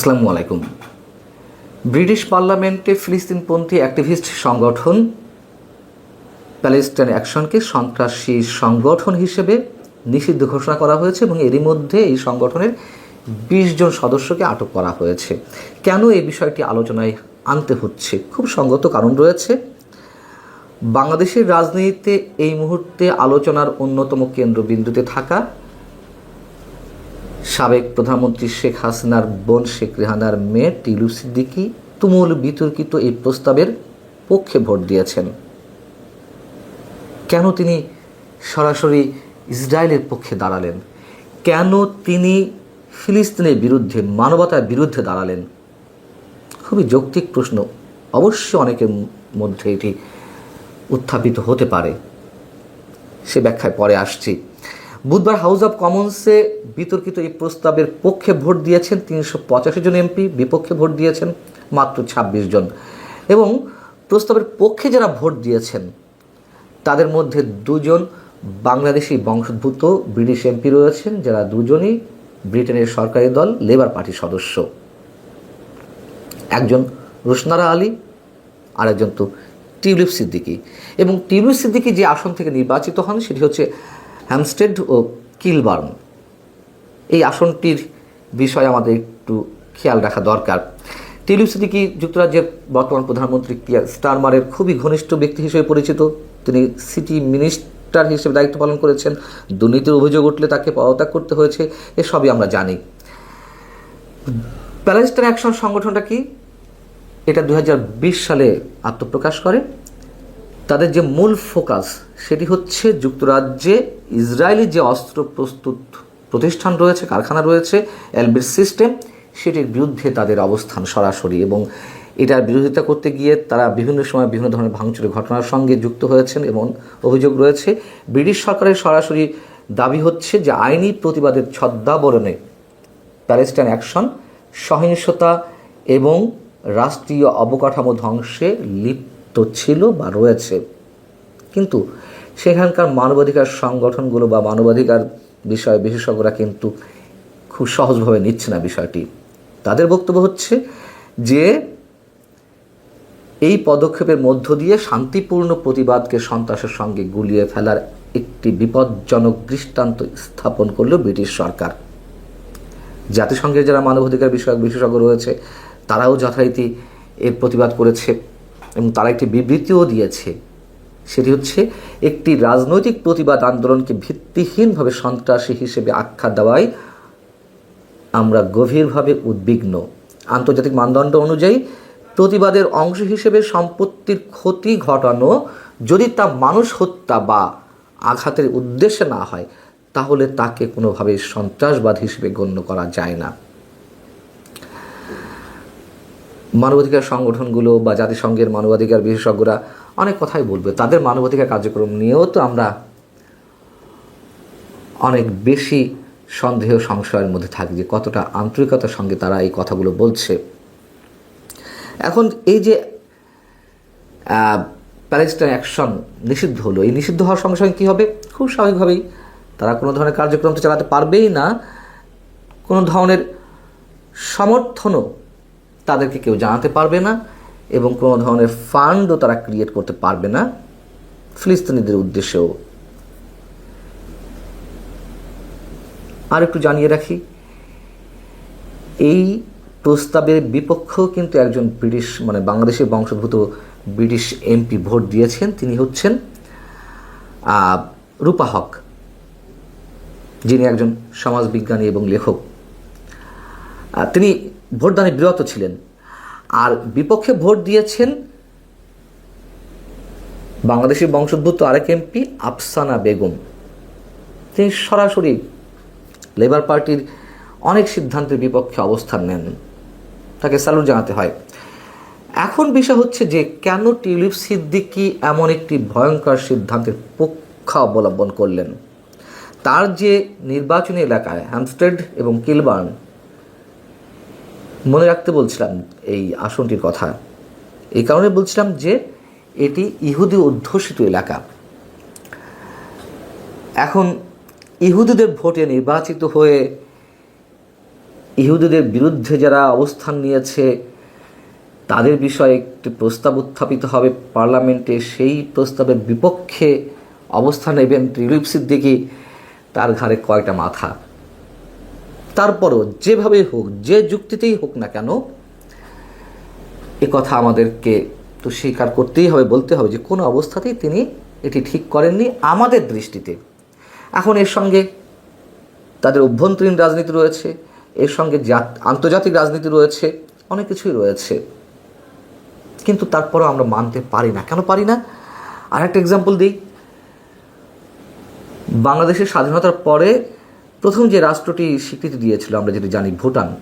আসসালামু আলাইকুম। ব্রিটিশ পার্লামেন্টে ফিলিস্তিনপন্থী অ্যাক্টিভিস্ট সংগঠন প্যালেস্টাইন অ্যাকশনকে সন্ত্রাসী সংগঠন হিসেবে নিষিদ্ধ ঘোষণা করা হয়েছে এবং এরই মধ্যে এই সংগঠনের বিশ জন সদস্যকে আটক করা হয়েছে। কেন এই বিষয়টি আলোচনায় আনতে হচ্ছে? খুব সঙ্গত কারণ রয়েছে। বাংলাদেশের রাজনীতিতে এই মুহূর্তে আলোচনার অন্যতম কেন্দ্রবিন্দুতে থাকা সাবেক প্রধানমন্ত্রী শেখ হাসিনার বোন শেখ রেহানার মেয়ে টিলু সিদ্দিকি তুমুল বিতর্কিত এই প্রস্তাবের পক্ষে ভোট দিয়েছেন। কেন তিনি সরাসরি ইসরায়েলের পক্ষে দাঁড়ালেন? কেন তিনি ফিলিস্তিনের বিরুদ্ধে, মানবতার বিরুদ্ধে দাঁড়ালেন? খুবই যৌক্তিক প্রশ্ন। অবশ্যই অনেকের মধ্যে এটি উত্থাপিত হতে পারে। সে ব্যাখ্যায় পরে আসছি। বুধবার হাউস অব কমন্সে বিতর্কিত এই প্রস্তাবের পক্ষে ভোট দিয়েছেন তিনশো পঁচাশি জন এমপি, বিপক্ষে ভোট দিয়েছেন মাত্র ছাব্বিশ জন। এবং প্রস্তাবের পক্ষে যারা ভোট দিয়েছেন, তাদের মধ্যে দুজন বাংলাদেশি বংশোদ্ভূত ব্রিটিশ এমপি রয়েছেন, যারা দুজনই ব্রিটেনের সরকারি দল, লেবার পার্টির সদস্য। একজন রোশনারা আলী আর একজন তো টিউলিপ সিদ্দিকি। এবং টিউলিপ সিদ্দিকি যে আসন থেকে নির্বাচিত হন, সেটি হচ্ছে হ্যামস্টেড ও কিলবার্ন। এই আসনটির বিষয়ে আমাদের একটু খেয়াল রাখা দরকার। টিউলিপ সিদ্দিকি যুক্তরাজ্যের বর্তমান প্রধানমন্ত্রী কিয়ার স্টারমারের খুবই ঘনিষ্ঠ ব্যক্তি হিসেবে পরিচিত। তিনি সিটি মিনিস্টার হিসেবে দায়িত্ব পালন করেছেন। দুর্নীতির অভিযোগ উঠলে তাকে পদত্যাগ করতে হয়েছে এসবই আমরা জানি। প্যালেস্টাইন অ্যাকশন সংগঠনটা কি? এটা দু হাজার বিশ সালে আত্মপ্রকাশ করে। তাদের যে মূল ফোকাস সেটি হচ্ছে যুক্তরাজ্যে ইসরায়েলি যে অস্ত্র প্রস্তুত প্রতিষ্ঠান রয়েছে, কারখানা রয়েছে, এলবির সিস্টেম, সেটির বিরুদ্ধে তাদের অবস্থান সরাসরি এবং এটার বিরোধিতা করতে গিয়ে তারা বিভিন্ন সময় বিভিন্ন ধরনের ভাঙচুরের ঘটনার সঙ্গে যুক্ত হয়েছেন এবং অভিযোগ রয়েছে, ব্রিটিশ সরকারের সরাসরি দাবি হচ্ছে যে আইনি প্রতিবাদের ছদ্মাবরণে প্যালেস্টাইন অ্যাকশন, সহিংসতা এবং রাষ্ট্রীয় অবকাঠামো ধ্বংসে লিপ্ত ছিল বা রয়েছে। কিন্তু সেখানকার মানবাধিকার সংগঠনগুলো বা মানবাধিকার বিষয়ে বিশেষজ্ঞরা কিন্তু খুব সহজভাবে নিচ্ছে না বিষয়টি। তাদের বক্তব্য হচ্ছে যে, এই পদক্ষেপের মধ্য দিয়ে শান্তিপূর্ণ প্রতিবাদকে সন্ত্রাসের সঙ্গে গুলিয়ে ফেলার একটি বিপজ্জনক দৃষ্টান্ত স্থাপন করল ব্রিটিশ সরকার। জাতিসংঘের যারা মানবাধিকার বিষয়ক বিশেষজ্ঞ রয়েছে, তারাও যথারীতি এর প্রতিবাদ করেছে। এবং তারা একটি বিবৃতিও দিয়েছে। সেটি হচ্ছে, একটি রাজনৈতিক প্রতিবাদ আন্দোলনকে ভিত্তিহীনভাবে সন্ত্রাসী হিসেবে আখ্যা দেওয়ায় আমরা গভীরভাবে উদ্বিগ্ন। আন্তর্জাতিক মানদণ্ড অনুযায়ী, প্রতিবাদের অংশ হিসেবে সম্পত্তির ক্ষতি ঘটানো, যদি তা মানুষ হত্যা বা আঘাতের উদ্দেশ্যে না হয়, তাহলে তাকে কোনোভাবে সন্ত্রাসবাদ হিসেবে গণ্য করা যায় না। মানবাধিকার সংগঠনগুলো বা জাতিসংঘের মানবাধিকার বিশেষজ্ঞরা অনেক কথাই বলবে। তাদের মানবাধিকার কার্যক্রম নিয়েও তো আমরা অনেক বেশি সন্দেহ সংশয়ের মধ্যে থাকি যে কতটা আন্তরিকতার সঙ্গে তারা এই কথাগুলো বলছে। এখন এই যে প্যালেস্টাইন অ্যাকশন নিষিদ্ধ হলো, এই নিষিদ্ধ হওয়ার সঙ্গে সঙ্গে কী হবে? খুব স্বাভাবিকভাবেই তারা কোনো ধরনের কার্যক্রম তো চালাতে পারবেই না। কোনো ধরনের সমর্থনও তাদেরকে কেউ জানাতে পারবে না এবং কোনো ধরনের ফান্ডও তারা ক্রিয়েট করতে পারবে না। ফিলিস্তিনিদের উদ্দেশ্যেও। আর একটু জানিয়ে রাখি, এই প্রস্তাবের বিপক্ষেও কিন্তু একজন ব্রিটিশ মানে বাংলাদেশের বংশোদ্ভূত ব্রিটিশ এমপি ভোট দিয়েছেন, তিনি হচ্ছেন রূপা হক, যিনি একজন সমাজবিজ্ঞানী এবং লেখক। তিনি ভোটদানে বিরত ছিলেন। আর বিপক্ষে ভোট দিয়েছেন বাংলাদেশের বংশোদ্ভূত আরেক এমপি আফসানা বেগম। তিনি সরাসরি লেবার পার্টির অনেক সিদ্ধান্তের বিপক্ষে অবস্থান নেন। তাকে স্যালুট জানাতে হয়। এখন বিষয় হচ্ছে যে, কেন টিউলিপ সিদ্দিকি এমন একটি ভয়ঙ্কর সিদ্ধান্তের পক্ষ অবলম্বন করলেন? তার যে নির্বাচনী এলাকায়, হ্যামস্টেড এবং কিলবার্ন মনে রাখতে বলছিলাম এই আসনটির কথা। এই কারণে বলছিলাম যে এটি ইহুদি অধ্যুষিত এলাকা। এখন ইহুদিদের ভোটে নির্বাচিত হয়ে ইহুদিদের বিরুদ্ধে যারা অবস্থান নিয়েছে, তাদের বিষয়ে একটি প্রস্তাব উত্থাপিত হবে পার্লামেন্টে। সেই প্রস্তাবের বিপক্ষে অবস্থান নেবেন রিলিফ সিদ্দিকি। তার ঘাড়ে কয়টা মাথা? তারপরও যেভাবে হোক, যে যুক্তিতেই হোক না কেন, এ কথা আমাদেরকে তো স্বীকার করতেই হবে, বলতে হবে যে কোনো অবস্থাতেই তিনি এটি ঠিক করেননি আমাদের দৃষ্টিতে। এখন এর সঙ্গে তাদের অভ্যন্তরীণ রাজনীতি রয়েছে, এর সঙ্গে জাত- আন্তর্জাতিক রাজনীতি রয়েছে, অনেক কিছুই রয়েছে। কিন্তু তারপরেও আমরা মানতে পারি না। কেন পারি না? আর একটা এক্সাম্পল দিই। বাংলাদেশের স্বাধীনতার পরে প্রথম যে রাষ্ট্রটি স্বীকৃতি দিয়েছিল, আমরা যেটি জানি ভুটান,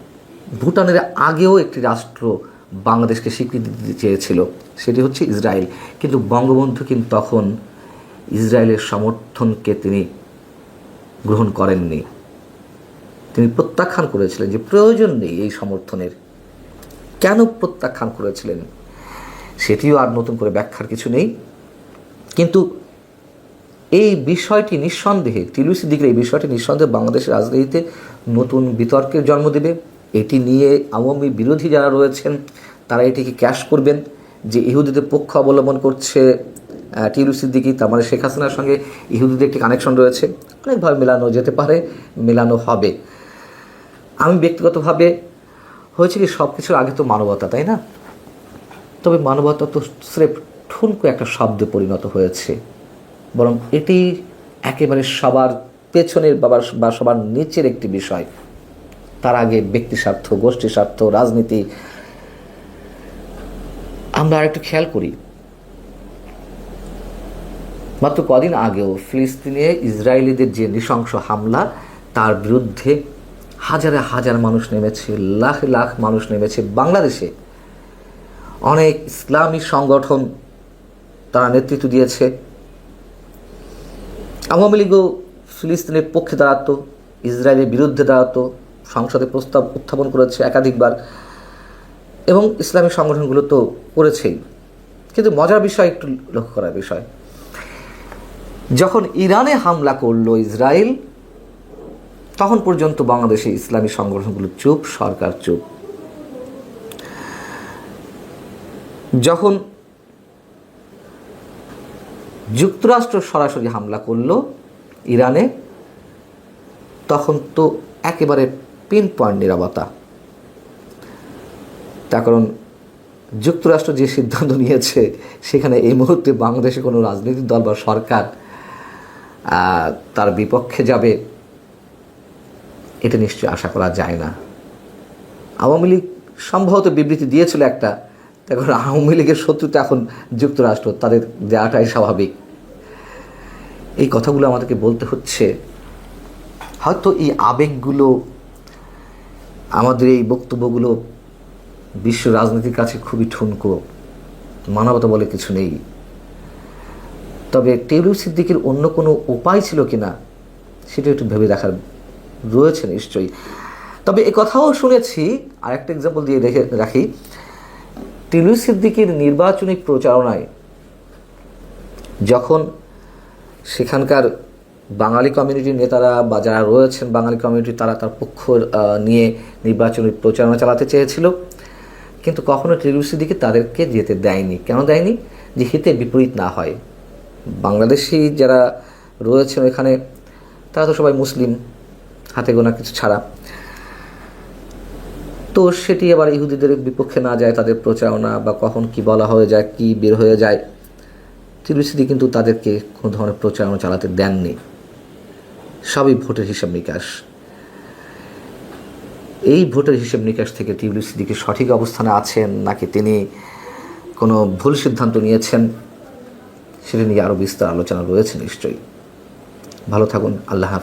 ভুটানের আগেও একটি রাষ্ট্র বাংলাদেশকে স্বীকৃতি দিতে চেয়েছিল, সেটি হচ্ছে ইসরায়েল। কিন্তু বঙ্গবন্ধু কিন্তু তখন ইসরায়েলের সমর্থনকে তিনি গ্রহণ করেননি। তিনি প্রত্যাখ্যান করেছিলেন যে প্রয়োজন নেই এই সমর্থনের। কেন প্রত্যাখ্যান করেছিলেন, সেটিও আর নতুন করে ব্যাখ্যার কিছু নেই। কিন্তু এই বিষয়টি নিঃসন্দেহে টিলু সিদ্দিকের এই বিষয়টি নিঃসন্দেহে বাংলাদেশের রাজনীতিতে নতুন বিতর্কের জন্ম দেবে। এটি নিয়ে আওয়ামী বিরোধী যারা রয়েছেন, তারা এটিকে ক্যাশ করবেন যে ইহুদিদের পক্ষ অবলম্বন করছে টিলু সিদ্দিকি তার মানে শেখ হাসিনার সঙ্গে ইহুদিদের একটি কানেকশন রয়েছে। অনেকভাবে মেলানো যেতে পারে, মেলানো হবে। আমি ব্যক্তিগতভাবে হয়েছে কি সব কিছুর আগে তো মানবতা, তাই না? তবে মানবতা তো স্রেফ ঠুনকো একটা শব্দে পরিণত হয়েছে। বরং এটি একেবারে সবার পেছনের বাবার বা সবার নিচের একটি বিষয়। তার আগে ব্যক্তি স্বার্থ, গোষ্ঠী স্বার্থ, রাজনীতি। আমরা আরেকটু খেয়াল করি। মাত্র কদিন আগেও ফিলিস্তিনে ইসরায়েলিদের যে নৃশংস হামলা, তার বিরুদ্ধে হাজারে হাজার মানুষ নেমেছে, লাখ লাখ মানুষ নেমেছে বাংলাদেশে। অনেক ইসলামী সংগঠন তারা নেতৃত্ব দিয়েছে। আওয়ামী লীগও ফিলিস্তিনের পক্ষে দাঁড়াতো, ইসরায়েলের বিরুদ্ধে দাঁড়াতো, সংসদে প্রস্তাব উত্থাপন করেছে একাধিকবার এবং ইসলামী সংগঠনগুলো তো করেছেই। কিন্তু মজার বিষয় একটু লক্ষ্য করার বিষয়। যখন ইরানে হামলা করল ইসরায়েল, তখন পর্যন্ত বাংলাদেশে ইসলামী সংগঠনগুলো চুপ, সরকার চুপ। যখন যুক্তরাষ্ট্র সরাসরি হামলা করল ইরানে, তখন তো একেবারে পিন পয়েন্ট নিরাপত্তা। তার কারণ যুক্তরাষ্ট্র যে সিদ্ধান্ত নিয়েছে, সেখানে এই মুহূর্তে বাংলাদেশে কোনো রাজনৈতিক দল বা সরকার তার বিপক্ষে যাবে, এটা নিশ্চয়ই আশা করা যায় না। আওয়ামী লীগ সম্ভবত বিবৃতি দিয়েছিল একটা এখন আওয়ামী লীগের শত্রুতা এখন যুক্তরাষ্ট্র, তাদের দেওয়াটাই স্বাভাবিক। এই কথাগুলো আমাদেরকে বলতে হচ্ছে, হয়তো এই আবেগগুলো, আমাদের এই বক্তব্যগুলো বিশ্ব রাজনীতির কাছে খুবই ঠুনকো, মানবতা বলে কিছু নেই। তবে টেলু সিদ্দিকের অন্য কোনো উপায় ছিল কি না সেটা একটু ভেবে দেখার রয়েছে নিশ্চয়ই। তবে এ কথাও শুনেছি, আরেকটা এক্সাম্পল দিয়ে রেখে রাখি। টিলু সিদ্দিকের নির্বাচনী প্রচারণায় যখন সেখানকার বাঙালি কমিউনিটির নেতারা বা যারা রয়েছেন বাঙালি কমিউনিটি তারা তার পক্ষ নিয়ে নির্বাচনী প্রচারণা চালাতে চেয়েছিল। কিন্তু কখনো টিলু সিদ্দিকি তাদেরকে যেতে দেয়নি। কেন দেয়নি? যে হিতে বিপরীত না হয়। বাংলাদেশি যারা রয়েছেন এখানে, তারা তো সবাই মুসলিম, হাতে গোনা কিছু ছাড়া। তো সেটি আবার ইহুদিদের বিপক্ষে না যায়, তাদের প্রচারণা বা কখন কি বলা হয়ে যায়, কি বের হয়ে যায় টিলুসিদি কিন্তু তাদেরকে কোনো ধরনের প্রচারণা চালাতে দেননি। সবই ভোটের হিসাব নিকাশ। এই ভোটের হিসাব নিকাশ থেকে টিউলিপ সঠিক অবস্থানে আছেন নাকি তিনি কোনো ভুল সিদ্ধান্ত নিয়েছেন, সেটা নিয়ে আরও বিস্তার আলোচনা রয়েছে নিশ্চয়ই। ভালো থাকুন, আল্লাহ হাফিজ।